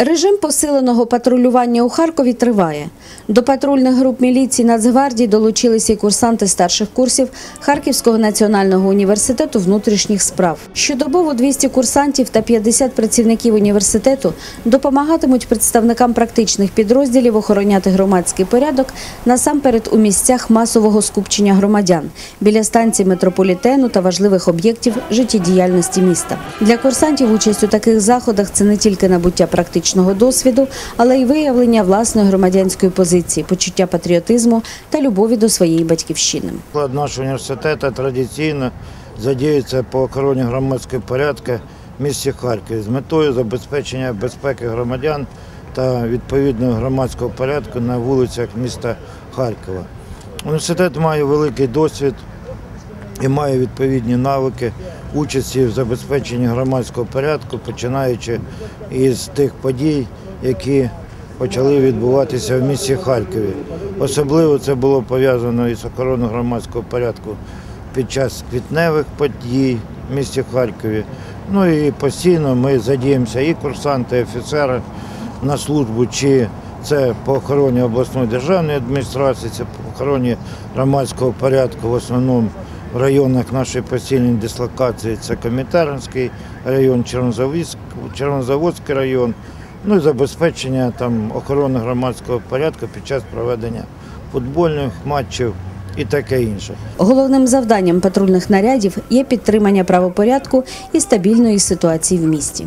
Режим посиленого патрулювання у Харкові триває. До патрульних груп міліції Нацгвардії долучилися й курсанти старших курсів Харківського національного університету внутрішніх справ. Щодобово 200 курсантів та 50 працівників університету допомагатимуть представникам практичних підрозділів охороняти громадський порядок насамперед у місцях масового скупчення громадян біля станцій метрополітену та важливих об'єктів життєдіяльності міста. Для курсантів участь у таких заходах це не тільки набуття практичного досвіду, але й виявлення власної громадянської позиції, почуття патріотизму та любові до своєї батьківщини. Склад нашого університету традиційно задіюється по охороні громадського порядку в місті Харкові з метою забезпечення безпеки громадян та відповідного громадського порядку на вулицях міста Харкова. Університет має великий досвід і має відповідні навики участі в забезпеченні громадського порядку, починаючи із тих подій, які почали відбуватися в місті Харкові. Особливо це було пов'язано із охороною громадського порядку під час квітневих подій в місті Харкові. Ну і постійно ми задіємося і курсанти, і офіцери на службу, чи це по охороні обласної державної адміністрації, це по охороні громадського порядку в основному районах нашої постійної дислокації це Комітаринський район, Чернозаводський район, ну і забезпечення там охорони громадського порядку під час проведення футбольних матчів і таке інше. Головним завданням патрульних нарядів є підтримання правопорядку і стабільної ситуації в місті.